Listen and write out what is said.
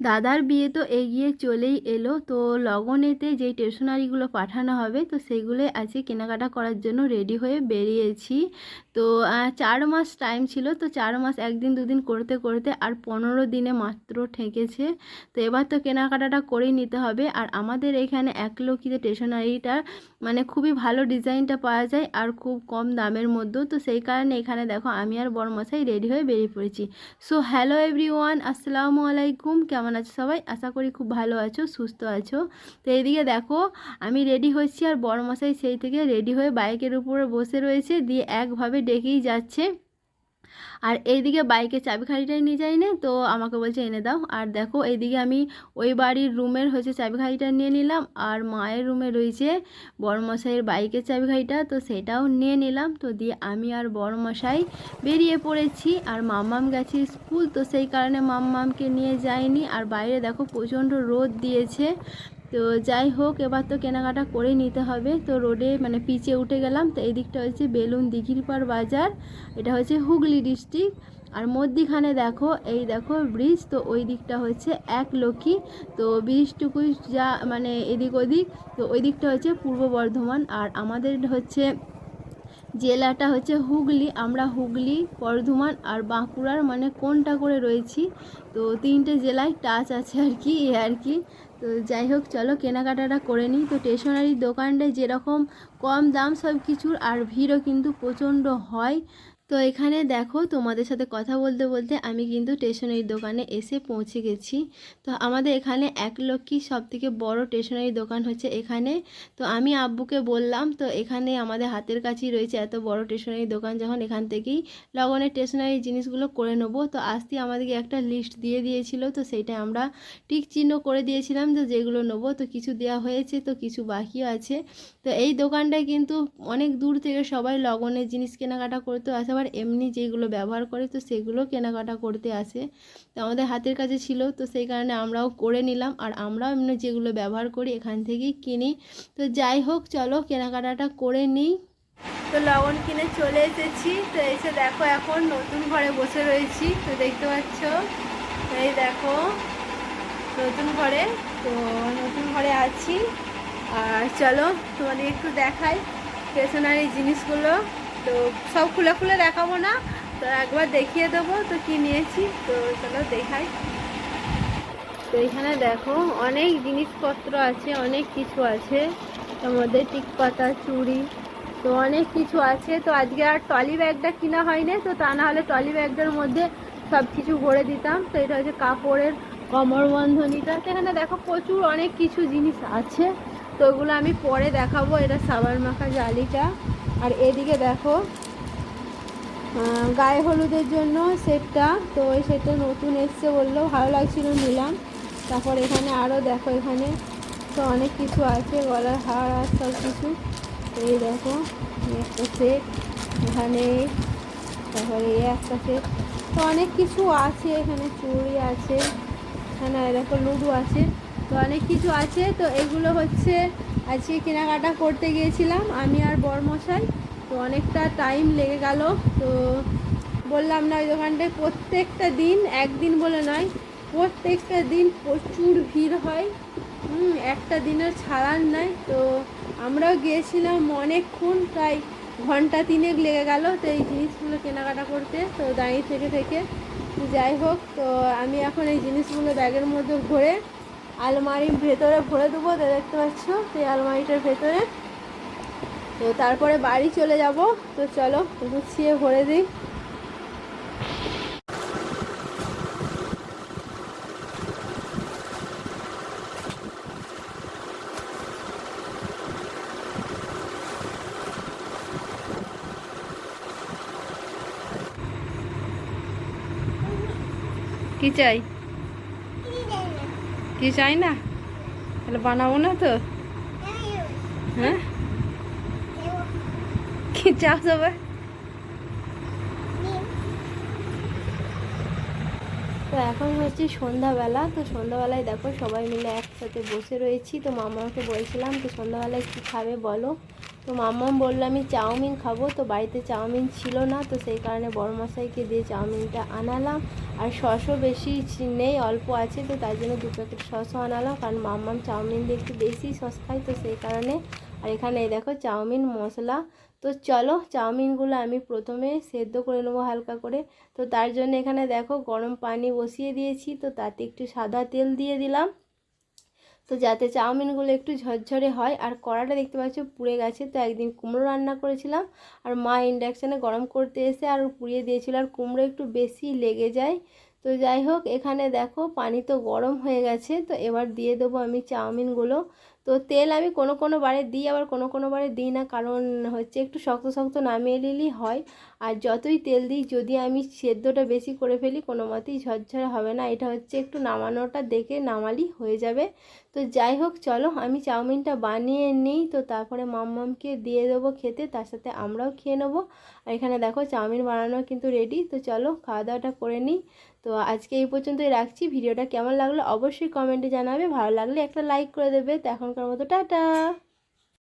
দাদার বিয়ে তো এগিয়ে চলেই এলো, তো লগনেতে যেই স্টেশনারিগুলো পাঠানো হবে, তো সেগুলোই আজকে কেনাকাটা করার জন্য রেডি হয়ে বেরিয়েছি। তো চার মাস টাইম ছিল, তো চার মাস একদিন দুদিন করতে করতে আর পনেরো দিনে মাত্র ঠেকেছে। তো এবার তো কেনাকাটাটা করেই নিতে হবে। আর আমাদের এখানে এক লক্ষিতে স্টেশনারিটা মানে খুবই ভালো ডিজাইনটা পাওয়া যায় আর খুব কম দামের মধ্যেও। তো সেই কারণে এখানে দেখো আমি আর বড়মশাই রেডি হয়ে বেরিয়ে পড়েছি। সো হ্যালো এভরিওয়ান আসসালামু আলাইকুম, কেমন আছো সবাই? আশা করি খুব ভালো আছো, সুস্থ আছো। তো এইদিকে দেখো, আমি রেডি হচ্ছি আর বড়মশাই সেই থেকে রেডি হয়ে বাইকের উপরে বসে রয়েছে, দিয়ে একভাবে ডেকেই যাচ্ছে। আর এইদিকে বাইকের চাবিখাড়িটাই নিয়ে যাই না তো আমাকে বলছে, এনে দাও। আর দেখো, এইদিকে আমি ওই বাড়ির রুমের হচ্ছে চাবিখাড়িটা নিয়ে নিলাম, আর মায়ের রুমে রয়েছে বড়মশাইয়ের বাইকের চাবিখাড়িটা তো সেটাও নিয়ে নিলাম। তো দিয়ে আমি আর বড়মশাই বেরিয়ে পড়েছি, আর মাম্মাম গেছে স্কুল, তো সেই কারণে মাম্মামকে নিয়ে যাইনি। আর বাইরে দেখো, প্রচণ্ড রোদ দিয়েছে। তো যাই হোক, এবার তো কেনাকাটা করে নিতে হবে। তো রোডে মানে পিচে উঠে গেলাম, তো এদিকটা দিকটা হচ্ছে বেলুন দিঘিরপাড় বাজার, এটা হচ্ছে হুগলি ডিস্ট্রিক্ট আর মধ্যিখানে দেখো, এই দেখো ব্রিজ তো ওই দিকটা হচ্ছে এক লক্ষ্মী। তো ব্রিজটুকুই যা মানে এদিক ওদিক, তো ওই দিকটা হচ্ছে পূর্ব বর্ধমান। আর আমাদের হচ্ছে জেলাটা হচ্ছে হুগলি। আমরা হুগলি, বর্ধমান আর বাঁকুড়ার মানে কোনটা করে রয়েছি? তো তিনটে জেলায় টাচ আছে আর কি, এ আর কি। তো যাই হোক, চলো কেনাকাটাটা করে নিই। তো স্টেশনারির দোকানটায় যেরকম কম দাম সব কিছুর আর ভিড়ও কিন্তু প্রচণ্ড হয়। তো এখানে দেখো তোমাদের সাথে কথা বলতে বলতে আমি কিন্তু স্টেশনারি দোকানে এসে পৌঁছে গেছি। তো আমাদের এখানে এক লক্ষ্মী সব থেকে বড় স্টেশনারি দোকান হচ্ছে এখানে। তো আমি আব্বুকে বললাম, তো এখানে আমাদের হাতের কাছেই রয়েছে এত বড় স্টেশনারি দোকান, যখন এখান থেকেই লগনের স্টেশনারি জিনিসগুলো করে নেব। তো আসতে আমাদেরকে একটা লিস্ট দিয়ে দিয়েছিল, তো সেইটা আমরা টিক চিহ্ন করে দিয়েছিলাম তো যেগুলো নেব। তো কিছু দেওয়া হয়েছে, তো কিছু বাকিও আছে। তো এই দোকানটায় কিন্তু অনেক দূর থেকে সবাই লগনের জিনিস কেনাকাটা করতে। আসে আবার এমনি যেগুলো ব্যবহার করে তো সেগুলো কেনাকাটা করতে আসে। তো আমাদের হাতের কাছে ছিল, তো সেই কারণে আমরাও করে নিলাম। আর আমরাও এমনি যেগুলো ব্যবহার করি এখান থেকেই কিনি। তো যাই হোক, চলো কেনাকাটাটা করে নিই। তো লবণ কিনে চলে এসেছি। তো এসে দেখো, এখন নতুন ঘরে বসে রয়েছি। তো দেখতে পাচ্ছ? এই দেখো, নতুন ঘরে। তো নতুন ঘরে আছি। আর চলো তোমাদের একটু দেখাই স্টেশনারি জিনিসগুলো। তো সব খুলে খুলে দেখাবো না, তো একবার দেখিয়ে দেবো তো কি নিয়েছি, তো চলো দেখাই। তো এখানে দেখো অনেক জিনিসপত্র আছে, অনেক কিছু আছে, তার মধ্যে টিক পাতা চুড়ি, তো অনেক কিছু আছে, তো আজকে আর ট্রলি ব্যাগটা কিনা হয়নি, তো তা না হলে ট্রলি ব্যাগটার মধ্যে সব কিছু ভরে দিতাম, তো এটা হচ্ছে কাপড়ের কমর বন্ধনীটা তো এখানে দেখো প্রচুর অনেক কিছু জিনিস আছে, তো ওগুলো আমি পরে দেখাবো, এটা সাবান মাখা জালিটা। আর এদিকে দেখো গায়ে হলুদের জন্য সেটটা। তো ওই সেটটা নতুন এসছে বলল, ভালো লাগছিল নিলাম। তারপর এখানে আরও দেখো এখানে। তো অনেক কিছু আছে, গলার হার আর সব কিছু। এই দেখো একটা সেট, এখানে তারপরে এই একটা সেট। তো অনেক কিছু আছে, এখানে চুড়ি আছে, এখানে দেখো লুডু আছে। তো অনেক কিছু আছে, তো এগুলো হচ্ছে আজকে কেনাকাটা করতে গিয়েছিলাম আমি আর বরমশাই, তো অনেকটা টাইম লেগে গেল। তো বললাম না, ওই দোকানটায় প্রত্যেকটা দিন, একদিন বলে নয়, প্রত্যেকটা দিন প্রচুর ভিড় হয়। হুম, একটা দিনের ছাড়ার নাই। তো আমরাও গিয়েছিলাম অনেকক্ষণ, প্রায় ঘণ্টা তিনেক লেগে গেল তো এই জিনিসগুলো কেনাকাটা করতে। তো দাঁড়িয়ে থেকে থেকে, যাই হোক, তো আমি এখন এই জিনিসগুলো ব্যাগের মধ্যে ভরে আলমারির ভেতরে ভরে দেবো তো দেখতে পাচ্ছ? সেই আলমারিটার ভেতরে। তো তারপরে বাড়ি চলে যাব। তো চলো, গুছিয়ে ভরে দিই। কি চাই? কি চাই না? তাহলে বানাবো না তো। হ্যাঁ? কি চাও সবাই? তো এখন হচ্ছে সন্ধ্যাবেলা, তো সন্ধ্যাবেলায় দেখো সবাই মিলে একসাথে বসে রয়েছি। তো মামাকে বলছিলাম তো সন্ধ্যাবেলায় কী খাবে বলো? তো মাম্মাম বলল, আমি চাউমিন খাব। তো বাড়িতে চাউমিন ছিল না, তো সেই কারণে বড় মশাইকে দিয়ে চাউমিনটা আনালাম। আর সসও বেশি নেই, অল্প আছে, তো তাই জন্য দু প্যাকেট সসও আনালাম। কারণ মাম্মাম চাউমিন দিয়ে একটু বেশি সস খাই তো সেই কারণে। আর এখানে এই দেখো চাউমিন মশলা। তো চলো চাউমিনগুলো আমি প্রথমে সেদ্ধ করে নেব হালকা করে। তো তার জন্য এখানে দেখো গরম পানি বসিয়ে দিয়েছি, তো তাতে একটু সাদা তেল দিয়ে দিলাম। তো যাতে চাউমিনগুলো একটু ঝরঝরে হয়, আর কড়াটা দেখতে পাচ্ছ পুড়ে গেছে। তো একদিন কুমড়ো রান্না করেছিলাম, আর মা ইন্ডাকশানে গরম করতে এসে আর পুড়িয়ে দিয়েছিল, আর কুমড়ো একটু বেশি লেগে যায়। তো যাই হোক, এখানে দেখো পানি তো গরম হয়ে গেছে, তো এবার দিয়ে দেবো আমি চাউমিনগুলো। তো তেল আমি কোনো কোনো বারে দিই, আবার কোনো কোনো বারে দিই না। কারণ হচ্ছে একটু শক্ত শক্ত নামিয়ে নিলেই হয়। আর যতই তেল দিই, যদি আমি সেদ্ধটা বেশি করে ফেলি, কোনো মতেই ঝরঝরে হবে না। এটা হচ্ছে একটু নামানোটা দেখে নামালি হয়ে যাবে। তো যাই হোক, চলো আমি চাউমিনটা বানিয়ে নিই। তো তারপরে মাম্মামকে দিয়ে দেবো খেতে, তার সাথে আমরাও খেয়ে নেব। আর এখানে দেখো চাউমিন বানানো কিন্তু রেডি তো চলো খাওয়া দাওয়াটা করে নিই। তো আজকে এই পর্যন্তই রাখছি। ভিডিওটা কেমন লাগল অবশ্যই কমেন্টে জানাবে। ভালো লাগলে একটা লাইক করে দেবে। তো এখনকার মতো টাটা